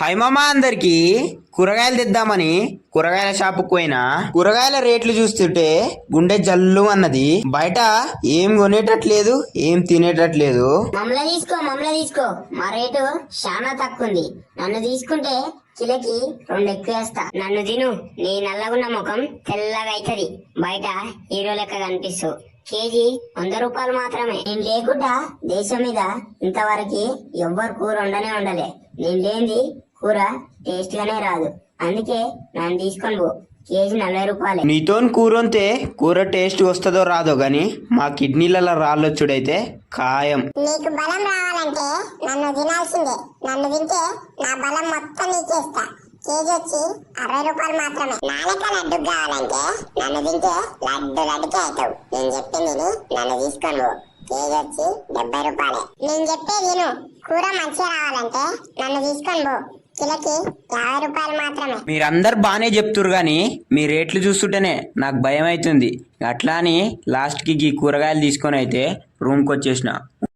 High మామ అందరికి. కూరగాయలు తెద్దామని కూరగాయల షాపుకు పోయినా. కూరగాయల రేట్లు చూస్తుంటే గుండె జల్లు అన్నది. బయట ఏం కొనేటట్లేదు ఏం తినేటట్లేదు. మమ్మల్ని తీసుకో మమ్మల్ని తీసుకో. మా రేటు చాలా తక్కువ ఉంది నన్ను తీసుకుంటే చిలకి రెండు ఎక్కువ వేస్తా. నన్ను తిను. నీ నల్లగున్న ముఖం తెల్లగా అవుతుంది బయట హీరో లెక్క కనిపిస్తూ. కేజీ వంద రూపాయలు మాత్రమే. నేను లేకుండా దేశం మీద ఇంతవరకు ఎవ్వరు కూర ఉండనే ఉండలే నేను లేని కూర టేస్ట్ గానే రాదు. అందుకే నన్ను తీసుకొని పో. కేజీ నలభై రూపాయలే. నీతోని కూరంతే కూర టేస్ట్ వస్తుందో రాదో గాని మా కిడ్నీలలో రాళ్ళొచ్చుడైతే ఖాయం. నీకు బలం రావాలంటే నన్ను తినాల్సిందే. నన్ను తింటే నా బలం మొత్తం నీకేస్తా కేజీ వచ్చి అరవై రూపాయలు మాత్రమే. నాలుక లడ్డు కావాలంటే నన్ను తింటే లడ్డు లడ్డుకే అవుతావు. నేను చెప్పింది నన్ను తీసుకొని పో. కేజీ వచ్చి డెబ్బై రూపాయలే. నేను చెప్పేది విను. కూర మంచిగా రావాలంటే నన్ను తీసుకొని పో. కిలోకి యాభై రూపాయలు మాత్రమే. మీరందరు బాగానే చెప్తురు కానీ మీ రేట్లు చూస్తుంటేనే నాకు భయం అవుతుంది అట్లా అని లాస్ట్కి ఈ కూరగాయలు తీసుకొని అయితే రూమ్కి వచ్చేసిన